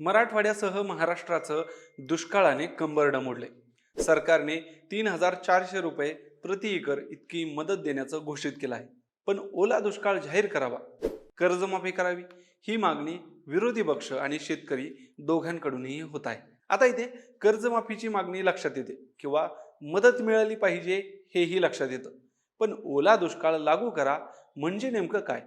मराठवाड्यासह महाराष्ट्राचं दुष्काळाने कंबरडं मोडले. सरकारने तीन हजार चारशे रुपये प्रति एकर इतकी मदत देण्याचं घोषित केलं आहे. पण ओला दुष्काळ जाहीर करावा. कर्जमाफी करावी. ही मागणी विरोधी पक्ष आणि शेतकरी दोघांकडूनही होत आहे. आता इथे कर्जमाफीची मागणी लक्षात येते किंवा मदत मिळाली पाहिजे हेही लक्षात येतं. पण ओला दुष्काळ लागू करा म्हणजे नेमकं काय?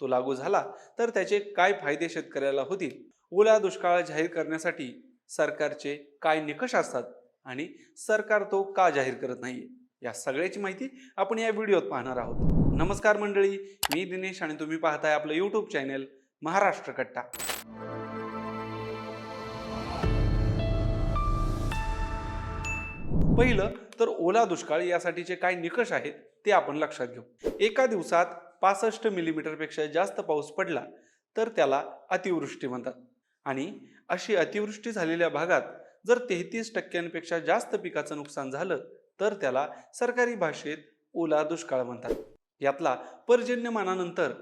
तो लागू झाला तर त्याचे काय फायदे शेतकऱ्याला होतील? ओला दुष्काळ जाहीर करण्यासाठी सरकारचे काय निकष असतात आणि सरकार तो का जाहीर करत नाहीये या सगळ्याची माहिती आपण या व्हिडिओत पाहणार आहोत. नमस्कार मंडळी मी दिनेश आणि तुम्ही पाहताय आपलं युट्यूब चॅनेल महाराष्ट्र कट्टा. पहिलं तर ओला दुष्काळ यासाठीचे काय निकष आहेत ते आपण लक्षात घेऊ. एका दिवसात पासष्ट मिलीमीटरपेक्षा जास्त पाऊस पडला तर त्याला अतिवृष्टी म्हणतात. आणि अशी अतिवृष्टी झालेल्या भागात जर तेहतीस टक्क्यांपेक्षा जास्त पिकाचं नुकसान झालं तर त्याला सरकारी भाषेत ओला दुष्काळ म्हणतात. यातला पर्जन्यमानानंतर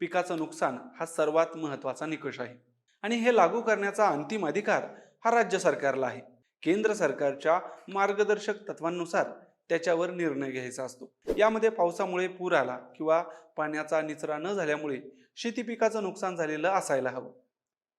पिकाचं नुकसान हा सर्वात महत्त्वाचा निकष आहे. आणि हे लागू करण्याचा अंतिम अधिकार हा राज्य सरकारला आहे. केंद्र सरकारच्या मार्गदर्शक तत्वांनुसार त्याच्यावर निर्णय घ्यायचा असतो. यामध्ये पावसामुळे पूर आला किंवा पाण्याचा निचरा न झाल्यामुळे शेती पिकाचं नुकसान झालेलं असायला हवं.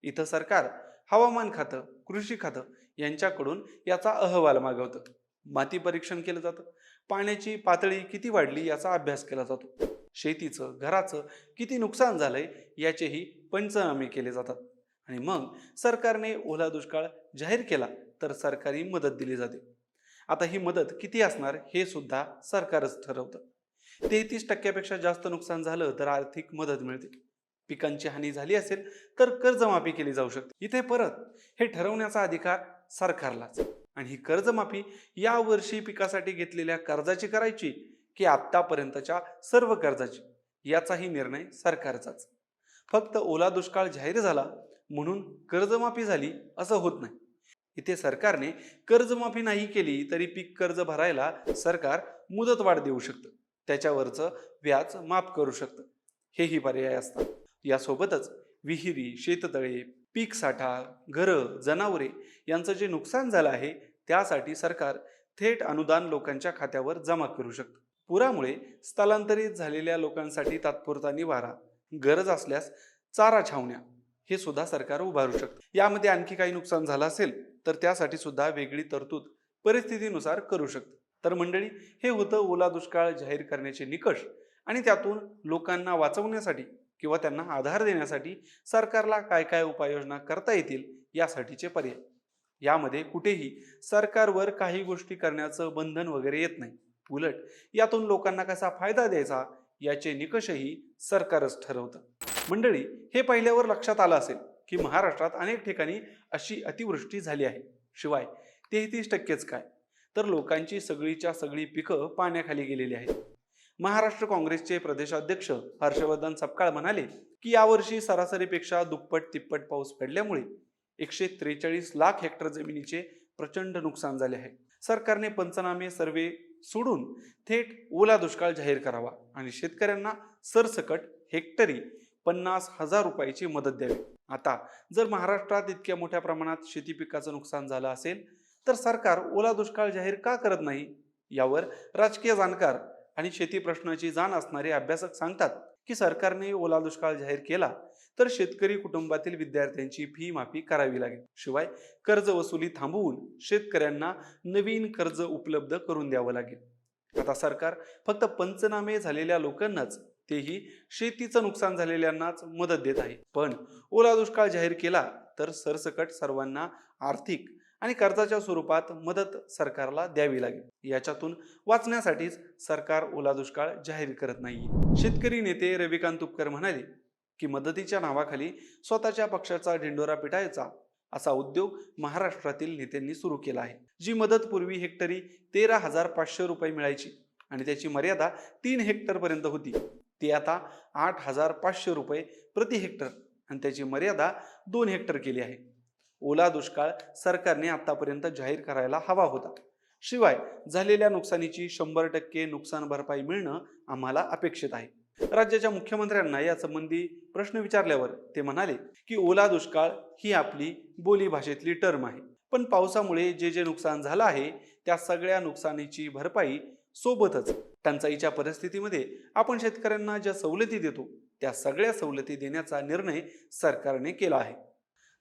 इथं सरकार हवामान खातं कृषी खातं यांच्याकडून याचा अहवाल मागवतं. माती परीक्षण केलं जातं. पाण्याची पातळी किती वाढली याचा अभ्यास केला जातो. शेतीचं घराचं किती नुकसान झालंय याचेही पंचनामे केले जातात. आणि मग सरकारने ओला दुष्काळ जाहीर केला तर सरकारी मदत दिली जाते. आता ही मदत किती असणार हे सुद्धा सरकारच ठरवतं. तेहतीस टक्क्यापेक्षा जास्त नुकसान झालं तर आर्थिक मदत मिळते. पिकांची हानी झाली असेल तर कर्जमाफी केली जाऊ शकते. इथे परत हे ठरवण्याचा अधिकार सरकारलाच आणि ही कर्जमाफी या वर्षी पिकासाठी घेतलेल्या कर्जाची करायची की आत्तापर्यंतच्या सर्व कर्जाची? याचाही निर्णय सरकारचाच. फक्त ओला दुष्काळ जाहीर झाला म्हणून कर्जमाफी झाली असं होत नाही. इथे सरकारने कर्जमाफी नाही केली तरी पीक कर्ज भरायला सरकार मुदतवाढ देऊ शकतं. त्याच्यावरचं व्याज माफ करू शकतं. हेही पर्याय असतात. यासोबतच विहिरी शेततळे पीक साठा घरं जनावरे यांचं जे नुकसान झालं आहे त्यासाठी सरकार थेट अनुदान लोकांच्या खात्यावर जमा करू शकतं. पुरामुळे स्थलांतरित झालेल्या लोकांसाठी तात्पुरता निवारा गरज असल्यास चारा छावण्या हे सुद्धा सरकार उभारू शकतं. यामध्ये आणखी काही नुकसान झालं असेल तर त्यासाठी सुद्धा वेगळी तरतूद परिस्थितीनुसार करू शकतं. तर मंडळी हे होतं ओला दुष्काळ जाहीर करण्याचे निकष आणि त्यातून लोकांना वाचवण्यासाठी किंवा त्यांना आधार देण्यासाठी सरकारला काय काय उपाययोजना करता येतील यासाठीचे पर्याय. यामध्ये कुठेही सरकारवर काही गोष्टी करण्याचं बंधन वगैरे येत नाही. उलट यातून लोकांना कसा फायदा द्यायचा याचे निकषही सरकारच ठरवतं. मंडळी हे पाहिल्यावर लक्षात आलं असेल की महाराष्ट्रात अनेक ठिकाणी अशी अतिवृष्टी झाली आहे. शिवाय तेहतीस टक्केच काय? तर लोकांची सगळीच्या सगळी पिकं पाण्याखाली गेलेली आहेत. महाराष्ट्र काँग्रेसचे प्रदेशाध्यक्ष हर्षवर्धन सपकाळ म्हणाले की यावर्षी सरासरीपेक्षा दुप्पट तिप्पट पाऊस पडल्यामुळे एकशे त्रेचाळीस लाख हेक्टर जमिनीचे प्रचंड नुकसान झाले आहे. सरकारने पंचनामे सर्वे सोडून थेट ओला दुष्काळ जाहीर करावा आणि शेतकऱ्यांना सरसकट हेक्टरी पन्नास हजार रुपयाची मदत द्यावी. आता जर महाराष्ट्रात इतक्या मोठ्या प्रमाणात शेती पिकाचं नुकसान झालं असेल तर सरकार ओला दुष्काळ जाहीर का करत नाही? यावर राजकीय जाणकार आणि शेती प्रश्नाची जाण असणारे अभ्यासक सांगतात की सरकारने ओला दुष्काळ जाहीर केला तर शेतकरी कुटुंबातील विद्यार्थ्यांची फी माफी करावी लागेल. शिवाय कर्ज वसुली थांबवून शेतकऱ्यांना नवीन कर्ज उपलब्ध करून द्यावं लागेल. आता सरकार फक्त पंचनामे झालेल्या लोकांनाच तेही शेतीचं नुकसान झालेल्यांनाच मदत देत आहे. पण ओला दुष्काळ जाहीर केला तर सरसकट सर्वांना आर्थिक आणि कर्जाच्या स्वरूपात मदत सरकारला द्यावी लागेल. याच्यातून वाचण्यासाठीच सरकार ओला दुष्काळ जाहीर करत नाही. शेतकरी नेते रविकांत तुपकर म्हणाले की मदतीच्या नावाखाली स्वतःच्या पक्षाचा ढिंडोरा पिटायचा असा उद्योग महाराष्ट्रातील नेत्यांनी सुरू केला आहे. जी मदत पूर्वी हेक्टरी तेरा हजार पाचशे रुपये मिळायची आणि त्याची मर्यादा तीन हेक्टर पर्यंत होती ती आता आठ हजार पाचशे रुपये प्रति हेक्टर आणि त्याची मर्यादा दोन हेक्टर केली आहे. ओला दुष्काळ सरकारने आतापर्यंत जाहीर करायला हवा होता. शिवाय झालेल्या नुकसानीची शंभर टक्के नुकसान भरपाई मिळणं आम्हाला अपेक्षित आहे. राज्याच्या मुख्यमंत्र्यांना यासंबंधी प्रश्न विचारल्यावर ते म्हणाले की ओला दुष्काळ ही आपली बोली भाषेतली टर्म आहे. पण पावसामुळे जे जे नुकसान झालं आहे त्या सगळ्या नुकसानीची भरपाई सोबतच टंचाईच्या परिस्थितीमध्ये आपण शेतकऱ्यांना ज्या सवलती देतो त्या सगळ्या सवलती देण्याचा निर्णय सरकारने केला आहे.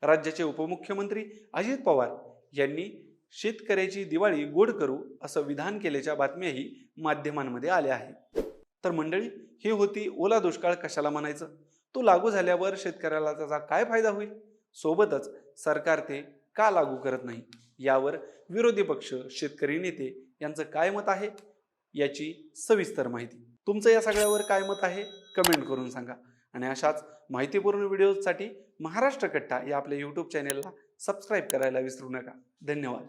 राज्याचे उपमुख्यमंत्री अजित पवार यांनी शेतकऱ्याची दिवाळी गोड करू असं विधान केल्याच्या बातम्याही माध्यमांमध्ये आल्या आहेत. तर मंडळी ही होती ओला दुष्काळ कशाला म्हणायचं? तो लागू झाल्यावर शेतकऱ्याला त्याचा काय फायदा होईल? सोबतच सरकार ते का लागू करत नाही? यावर विरोधी पक्ष शेतकरी नेते यांचं काय मत आहे? याची सविस्तर माहिती. तुमचं या सगळ्यावर काय मत आहे? कमेंट करून सांगा. आणि अशाच माहितीपूर्ण व्हिडिओजसाठी महाराष्ट्र कट्टा या आपल्या यूट्यूब चॅनेलला सबस्क्राईब करायला विसरू नका. धन्यवाद.